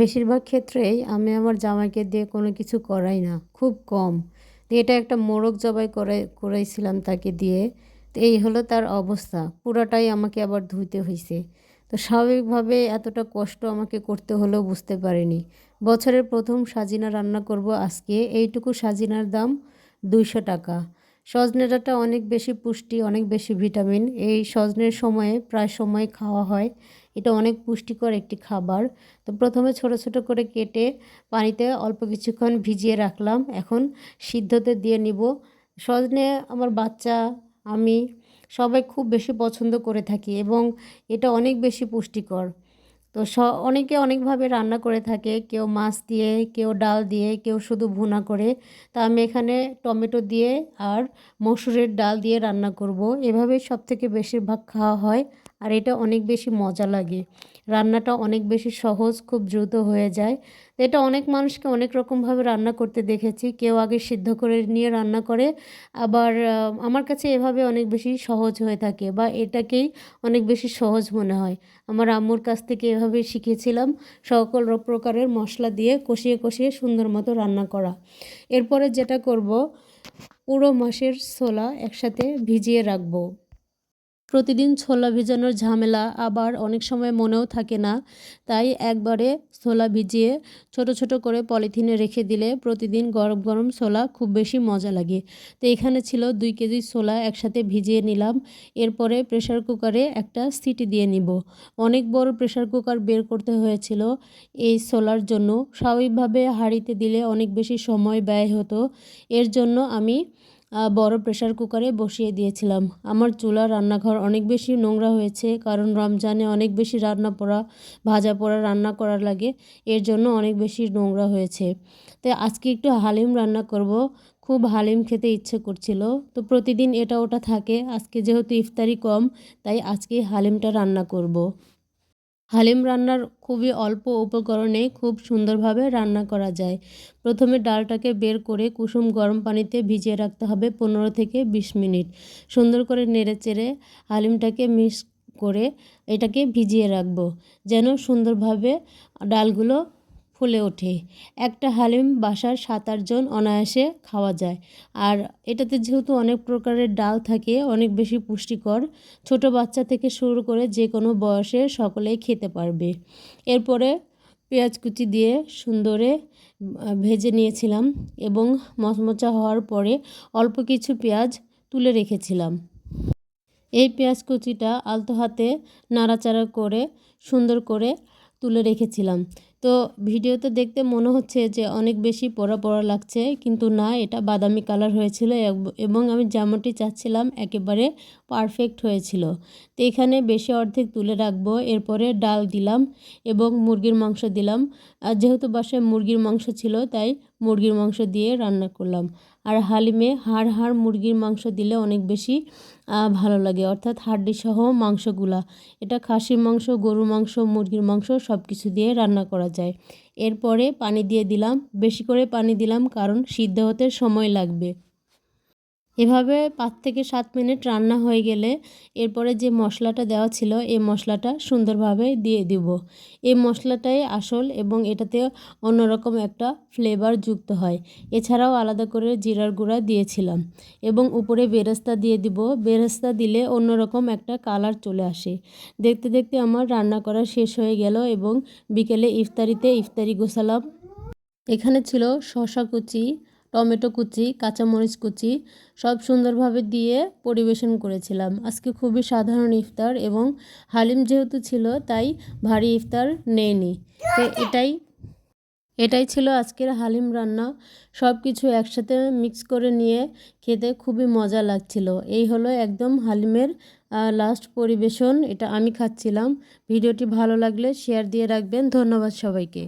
বেশিরভাগ ক্ষেত্রেই আমি আমার জামাইকে দিয়ে কোনো কিছু করাই না, খুব কম। এটা একটা মোরগ জবাই করে করাইছিলাম তাকে দিয়ে। তো এই হলো তার অবস্থা, পুরাটাই আমাকে আবার ধুইতে হয়েছে তো স্বাভাবিকভাবে এতটা কষ্ট আমাকে করতে হলেও বুঝতে পারিনি। বছরের প্রথম সাজিনা রান্না করব আজকে, এইটুকু সাজিনার দাম দুইশো টাকা। সজনে অনেক বেশি পুষ্টি, অনেক বেশি ভিটামিন। এই সজনের সময়ে প্রায় সময় খাওয়া হয়। এটা অনেক পুষ্টিকর একটি খাবার। তো প্রথমে ছোট ছোট করে কেটে পানিতে অল্প কিছুক্ষণ ভিজিয়ে রাখলাম। এখন সিদ্ধতে দিয়ে নিব। সজনে আমার বাচ্চা, আমি সবাই খুব বেশি পছন্দ করে থাকি এবং এটা অনেক বেশি পুষ্টিকর। তো স, অনেকে অনেকভাবে রান্না করে থাকে। কেউ মাছ দিয়ে, কেউ ডাল দিয়ে, কেউ শুধু ভুনা করে। তা আমি এখানে টমেটো দিয়ে আর মসুরের ডাল দিয়ে রান্না করব। এভাবেই সব থেকে বেশিরভাগ খাওয়া হয়। আর এটা অনেক বেশি মজা লাগে। রান্নাটা অনেক বেশি সহজ, খুব দ্রুত হয়ে যায়। এটা অনেক মানুষকে অনেক রকমভাবে রান্না করতে দেখেছি। কেউ আগে সিদ্ধ করে নিয়ে রান্না করে, আবার আমার কাছে এভাবে অনেক বেশি সহজ হয়ে থাকে বা এটাকেই অনেক বেশি সহজ মনে হয়। আমার আম্মুর কাছ থেকে এভাবে শিখেছিলাম সকল প্রকারের মশলা দিয়ে কষিয়ে কষিয়ে সুন্দর মতো রান্না করা। এরপরে যেটা করব, পুরো মাসের ছোলা একসাথে ভিজিয়ে রাখব। প্রতিদিন ছোলা ভিজানোর ঝামেলা আবার অনেক সময় মনেও থাকে না। তাই একবারে ছোলা ভিজিয়ে ছোট ছোট করে পলিথিনে রেখে দিলে প্রতিদিন গরম গরম ছোলা খুব বেশি মজা লাগে। তো এখানে ছিল দুই কেজি ছোলা একসাথে ভিজিয়ে নিলাম। এরপরে প্রেশার কুকারে একটা সিটি দিয়ে নিব। অনেক বড় প্রেশার কুকার বের করতে হয়েছিল এই ছোলার জন্য। স্বাভাবিকভাবে হাঁড়িতে দিলে অনেক বেশি সময় ব্যয় হতো। এর জন্য আমি বড় প্রেশার কুকারে বসিয়ে দিয়েছিলাম। আমার চুলা রান্নাঘর অনেক বেশি নোংরা হয়েছে, কারণ রমজানে অনেক বেশি রান্না পোড়া, ভাজা পোড়া রান্না করার লাগে, এর জন্য অনেক বেশি নোংরা হয়েছে। তো আজকে একটু হালিম রান্না করব, খুব হালিম খেতে ইচ্ছে করছিল। তো প্রতিদিন এটা ওটা থাকে, আজকে যেহেতু ইফতারি কম, তাই আজকে হালিমটা রান্না করব। হালিম রান্নার খুবই অল্প উপকরণে খুব সুন্দরভাবে রান্না করা যায়। প্রথমে ডালটাকে বের করে কুসুম গরম পানিতে ভিজিয়ে রাখতে হবে পনেরো থেকে বিশ মিনিট। সুন্দর করে নেড়ে চেড়ে হালিমটাকে মিক্স করে এটাকে ভিজিয়ে রাখব, যেন সুন্দরভাবে ডালগুলো ফুলে ওঠে। একটা হালিম বাসার সাত আটজন অনায়াসে খাওয়া যায়। আর এটাতে যেহেতু অনেক প্রকারের ডাল থাকে, অনেক বেশি পুষ্টিকর, ছোট বাচ্চা থেকে শুরু করে যে কোনো বয়সে সকলেই খেতে পারবে। এরপরে পেঁয়াজ কুচি দিয়ে সুন্দরে ভেজে নিয়েছিলাম এবং মচমচা হওয়ার পরে অল্প কিছু পেঁয়াজ তুলে রেখেছিলাম। এই পেঁয়াজ কুচিটা আলতো হাতে নাড়াচাড়া করে সুন্দর করে তুলে রেখেছিলাম। তো ভিডিওতে দেখতে মনে হচ্ছে যে অনেক বেশি পড়া পড়া লাগছে, কিন্তু না, এটা বাদামি কালার হয়েছিল এবং আমি যেমনটি চাচ্ছিলাম, একেবারে পারফেক্ট হয়েছিল। তো এখানে বেশি অর্ধেক তুলে রাখব, এরপরে ডাল দিলাম এবং মুরগির মাংস দিলাম। আর যেহেতু বাসায় মুরগির মাংস ছিল, তাই মুরগির মাংস দিয়ে রান্না করলাম। আর হালিমে হাড় হাড় মুরগির মাংস দিলে অনেক বেশি ভালো লাগে। অর্থাৎ হাড্ডি সহ মাংসগুলা। এটা খাসির মাংস, গরুর মাংস, মুরগির মাংস সব কিছু দিয়ে রান্না করা যায়। এরপরে পানি দিয়ে দিলাম। বেশি করে পানি দিলাম কারণ সিদ্ধ হতে সময় লাগবে। এভাবে পাঁচ থেকে সাত মিনিট রান্না হয়ে গেলে এরপরে যে মশলাটা দেওয়া ছিল, এই মশলাটা সুন্দরভাবে দিয়ে দিব। এই মশলাটাই আসল এবং এটাতে অন্যরকম একটা ফ্লেভার যুক্ত হয়। এছাড়াও আলাদা করে জিরার গুঁড়া দিয়েছিলাম এবং উপরে বেরেস্তা দিয়ে দিব। বেরেস্তা দিলে অন্যরকম একটা কালার চলে আসে। দেখতে দেখতে আমার রান্না করা শেষ হয়ে গেল এবং বিকেলে ইফতারিতে ইফতারি গোসালাম এখানে ছিল শশা কুচি টমেটো কুচি, কাঁচামরিচ কুচি সব সুন্দরভাবে দিয়ে পরিবেশন করেছিলাম। আজকে খুবই সাধারণ ইফতার এবং হালিম যেহেতু ছিল, তাই ভারী ইফতার নেয়নি তো এটাই এটাই ছিল আজকের হালিম রান্না। সব কিছু একসাথে মিক্স করে নিয়ে খেতে খুবই মজা লাগছিল। এই হলো একদম হালিমের লাস্ট পরিবেশন, এটা আমি খাচ্ছিলাম। ভিডিওটি ভালো লাগলে শেয়ার দিয়ে রাখবেন। ধন্যবাদ সবাইকে।